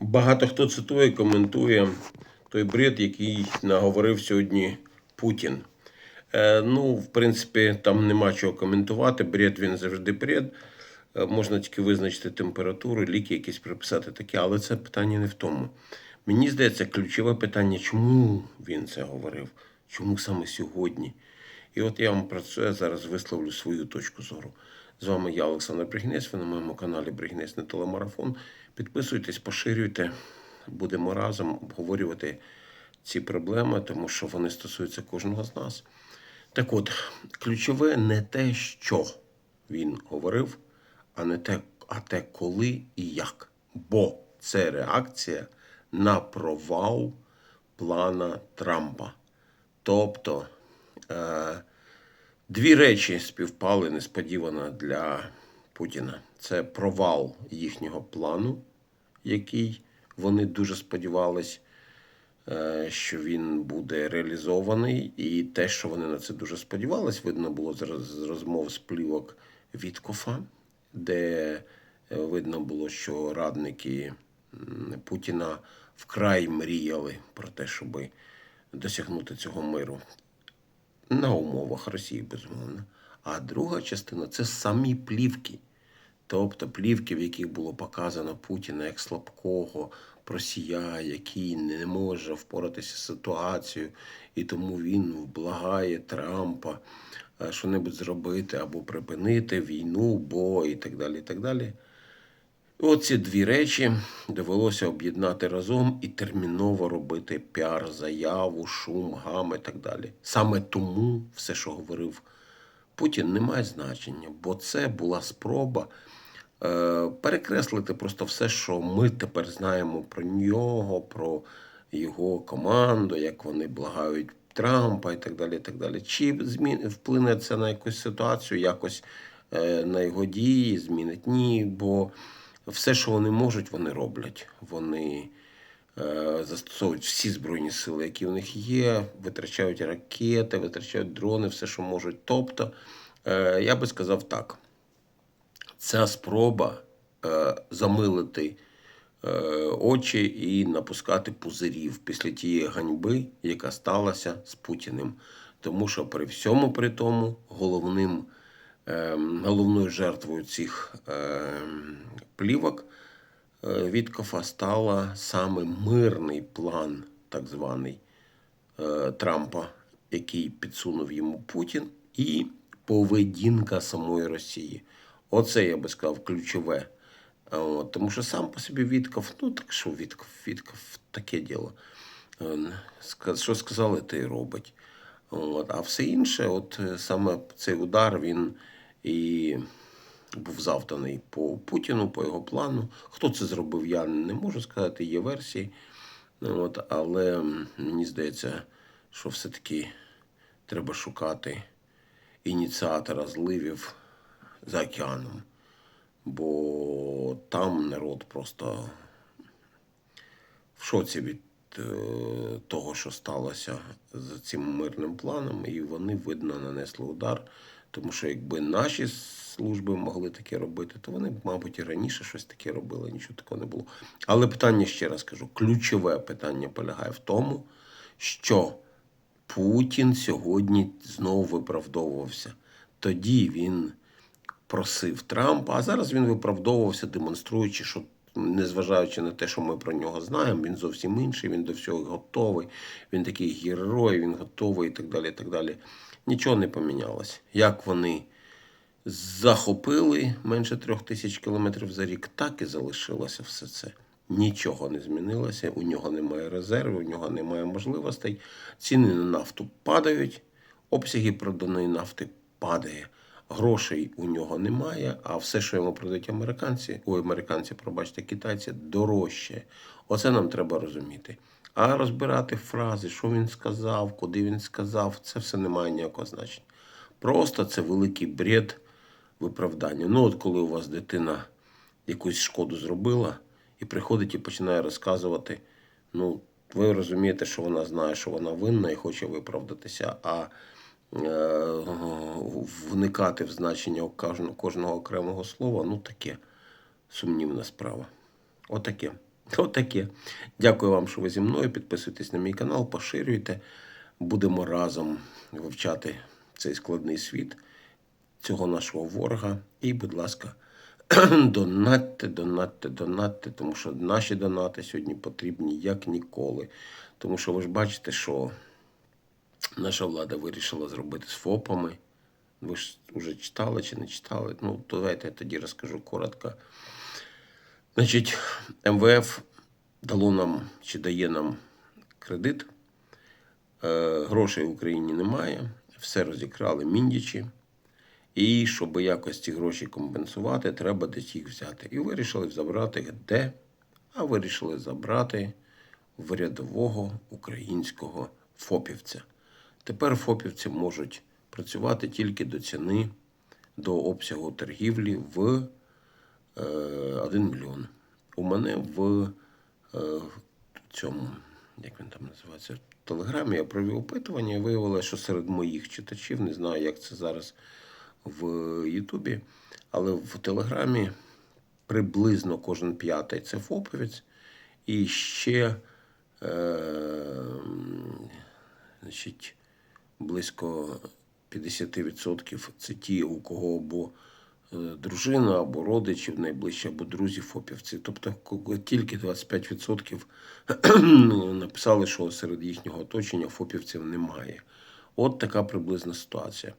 Багато хто цитує, коментує той бред, який наговорив сьогодні Путін. Е, ну, в принципі, там нема чого коментувати. Бред він завжди бред. Е, можна тільки визначити температуру, ліки якісь приписати таке, але це питання не в тому. Мені здається, ключове питання, чому він це говорив, чому саме сьогодні. І от я вам про це зараз висловлю свою точку зору. З вами я, Олександр Бригінець, ви на моєму каналі Бригінець на телемарафон. Підписуйтесь, поширюйте, будемо разом обговорювати ці проблеми, тому що вони стосуються кожного з нас. Так от, ключове не те, що він говорив, а не те, а те, коли і як. Бо це реакція на провал плана Трампа. Тобто е, дві речі співпали несподівано для Путіна: це провал їхнього плану, який вони дуже сподівались, е, що він буде реалізований, і те, що вони на це дуже сподівались, видно було з розмов з плівок Віткофа, де е, видно було, що радники Путіна вкрай мріяли про те, щоб досягнути цього миру на умовах Росії, безумовно. А друга частина це самі плівки. Тобто плівки, в яких було показано Путіна як слабкого просія, який не може впоратися з ситуацією, і тому він вблагає Трампа е, що-небудь зробити або припинити війну, бо і так далі. І так далі. Оці дві речі довелося об'єднати разом і терміново робити піар-заяву, шум, гам і так далі. Саме тому все, що говорив Путін, не має значення, бо це була спроба е, перекреслити просто все, що ми тепер знаємо про нього, про його команду, як вони благають Трампа і так далі. І так далі. Чи змін, вплине це на якусь ситуацію, якось е, на його дії, змінить ні, бо все, що вони можуть, вони роблять. Вони е, застосовують всі збройні сили, які в них є, витрачають ракети, витрачають дрони, все, що можуть. Тобто, е, я би сказав так: ця спроба е, замилити очі і напускати пузирів після тієї ганьби, яка сталася з Путіним. Тому що при всьому при тому головним, головною жертвою цих е, плівок е, Віткофа стала саме мирний план, так званий е, Трампа, який підсунув йому Путін, і поведінка самої Росії. Оце я би сказав ключове. От, тому що сам по собі Вітков, ну так що Вітков, Вітков, таке діло. Е, Що сказали, те й робить. От, а все інше, от саме цей удар, він і був завданий по Путіну, по його плану. Хто це зробив, я не можу сказати, є версії. Ну, От, але мені здається, що все-таки треба шукати ініціатора зливів за океаном. Бо там народ просто в шоці від е, того, що сталося з цим мирним планом, і вони, видно, нанесли удар. Тому що якби наші служби могли таке робити, то вони мабуть, і раніше щось таке робили, нічого такого не було. Але питання, ще раз кажу, ключове питання полягає в тому, що Путін сьогодні знову виправдовувався. Тоді він просив Трампа, а зараз він виправдовувався, демонструючи, що незважаючи на те, що ми про нього знаємо, він зовсім інший, він до всього готовий, він такий герой, він готовий і так далі. І так далі. Нічого не помінялось. Як вони захопили менше трьох тисяч кілометрів за рік, так і залишилося все це. Нічого не змінилося, у нього немає резервів, у нього немає можливостей. Ціни на нафту падають, обсяги проданої нафти падає. Грошей у нього немає, а все, що йому продають американці, ой, американці, пробачте, китайці, дорожче. Оце нам треба розуміти. А розбирати фрази, що він сказав, куди він сказав, це все не має ніякого значення. Просто це великий бред виправдання. Ну, от коли у вас дитина якусь шкоду зробила і приходить і починає розказувати, ну, ви розумієте, що вона знає, що вона винна і хоче виправдатися, а е, вникати в значення кожного, окремого слова, ну таке сумнівна справа. Отаке. Отаке. Дякую вам, що ви зі мною. Підписуйтесь на мій канал, поширюйте. Будемо разом вивчати цей складний світ цього нашого ворога. І, будь ласка, донатьте, донатьте, донатьте, тому що наші донати сьогодні потрібні як ніколи. Тому що ви ж бачите, що наша влада вирішила зробити з ФОПами. Ви ж вже читали чи не читали? Ну, то давайте я тоді розкажу коротко. Значить, МВФ дало нам чи дає нам кредит. Е, грошей в Україні немає, все розікрали міндічі. І щоб якось ці гроші компенсувати, треба десь їх взяти. І вирішили забрати де? А вирішили забрати в рядового українського ФОПівця. Тепер ФОПівці можуть працювати тільки до ціни, до обсягу торгівлі в е, 1 мільйон. У мене в е, цьому, як він там називається, в Телеграмі я провів опитування і виявилося, що серед моїх читачів, не знаю, як це зараз в Ютубі, але в Телеграмі приблизно кожен п'ятий це фоповець. І ще е, значить, близько 50% це ті, у кого або е, дружина, або родичів найближчі, або друзі фопівці. Тобто тільки 25% ну, написали, що серед їхнього оточення фопівців немає. От така приблизна ситуація.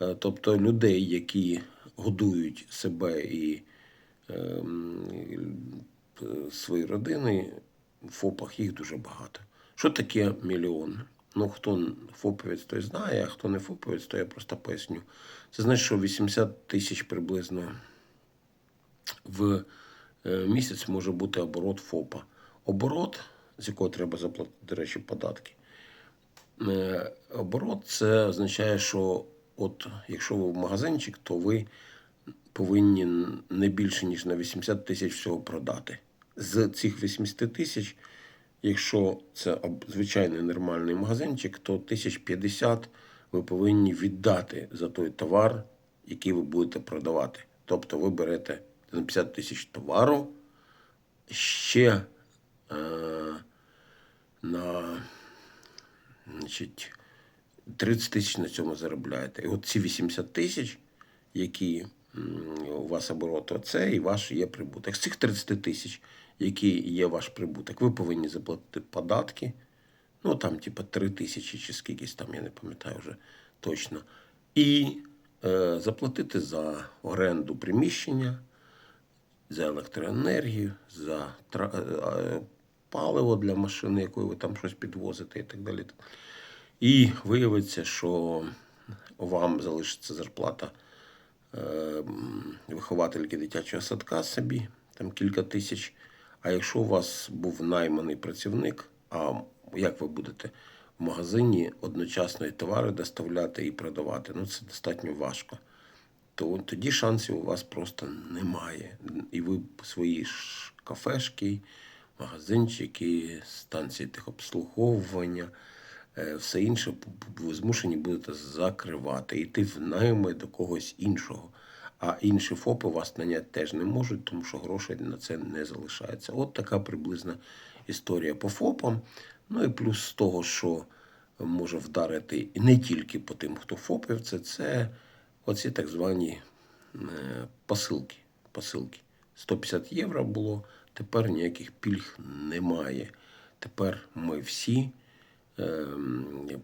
Е, Тобто людей, які годують себе і ем, е, свої родини, в ФОПах їх дуже багато. Що таке мільйон? Ну, хто ФОПовець, той знає, а хто не ФОПовець, то я просто поясню. Це значить, що 80 тисяч приблизно в е, місяць може бути оборот ФОПа. Оборот, з якого треба заплатити, до речі, податки. Е, Оборот це означає, що от якщо ви в магазинчик, то ви повинні не більше, ніж на 80 тисяч всього продати. З цих 80 тисяч, якщо це звичайний нормальний магазинчик, то 1050 ви повинні віддати за той товар, який ви будете продавати. Тобто ви берете на 50 тисяч товару, ще е, на значить, 30 тисяч на цьому заробляєте. І от ці 80 тисяч, які у вас оборот, оце і ваш є прибуток. З цих 30 тисяч, які є ваш прибуток, ви повинні заплатити податки. Ну, там, типа, 3 тисячі чи скількись там, я не пам'ятаю вже точно. І е, заплатити за оренду приміщення, за електроенергію, за тра- е, паливо для машини, якою ви там щось підвозите і так далі. І виявиться, що вам залишиться зарплата е, виховательки дитячого садка собі, там кілька тисяч. А якщо у вас був найманий працівник, а як ви будете в магазині одночасно і товари доставляти і продавати, ну це достатньо важко то тоді шансів у вас просто немає. І ви свої кафешки, магазинчики, станції техобслуговування, е, все інше ви змушені будете закривати, йти в найми до когось іншого. А інші ФОПи вас наняти теж не можуть, тому що грошей на це не залишається. От така приблизна історія по ФОПам. Ну і плюс з того, що може вдарити не тільки по тим, хто ФОПів, це, це оці так звані е, посилки. посилки. 150 євро було, тепер ніяких пільг немає. Тепер ми всі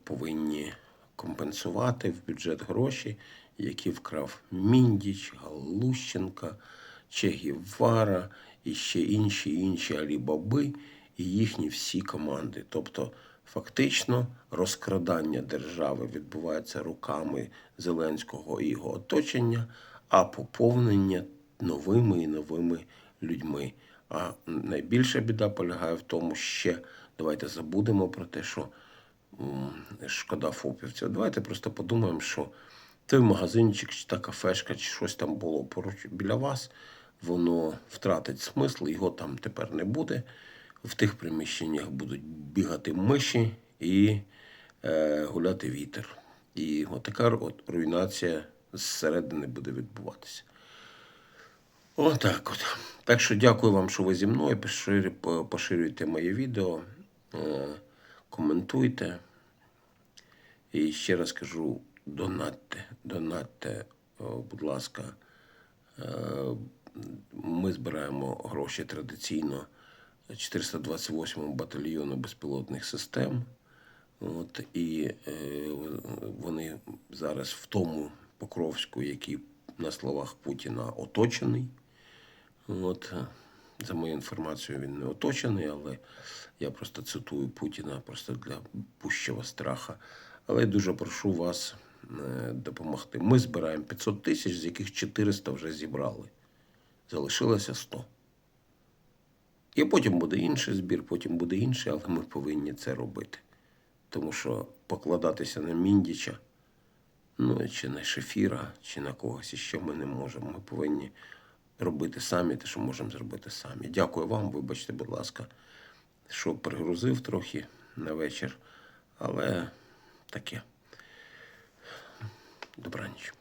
повинні компенсувати в бюджет гроші, які вкрав Міндіч, Галущенка, Че Гівара і ще інші інші алібаби і їхні всі команди. Тобто, фактично, розкрадання держави відбувається руками Зеленського і його оточення, а поповнення новими і новими людьми. А найбільша біда полягає в тому, ще давайте забудемо про те, що шкода фопівців. Давайте просто подумаємо, що той магазинчик, чи та кафешка, чи щось там було поруч біля вас, воно втратить смисл, його там тепер не буде. В тих приміщеннях будуть бігати миші і е, гуляти вітер. І от така от руйнація зсередини буде відбуватися. Отак от. Так що дякую вам, що ви зі мною. Поширю- Поширюйте моє відео, коментуйте. І ще раз кажу: донатьте, донатьте, будь ласка. Е, Ми збираємо гроші традиційно 428 батальйону безпілотних систем. От, і е, вони зараз в тому Покровську, який на словах Путіна оточений. От, е, за мою інформацією, він не оточений, але я просто цитую Путіна просто для пущого страха. Але я дуже прошу вас е, допомогти. Ми збираємо 500 тисяч, з яких 400 вже зібрали. Залишилося 100. І потім буде інший збір, потім буде інший, але ми повинні це робити. Тому що покладатися на Міндіча, ну чи на Шефіра, чи на когось іще ми не можемо. Ми повинні робити самі те, що можемо зробити самі. Дякую вам, вибачте, будь ласка, що пригрузив трохи на вечір, але таке. Добраніч.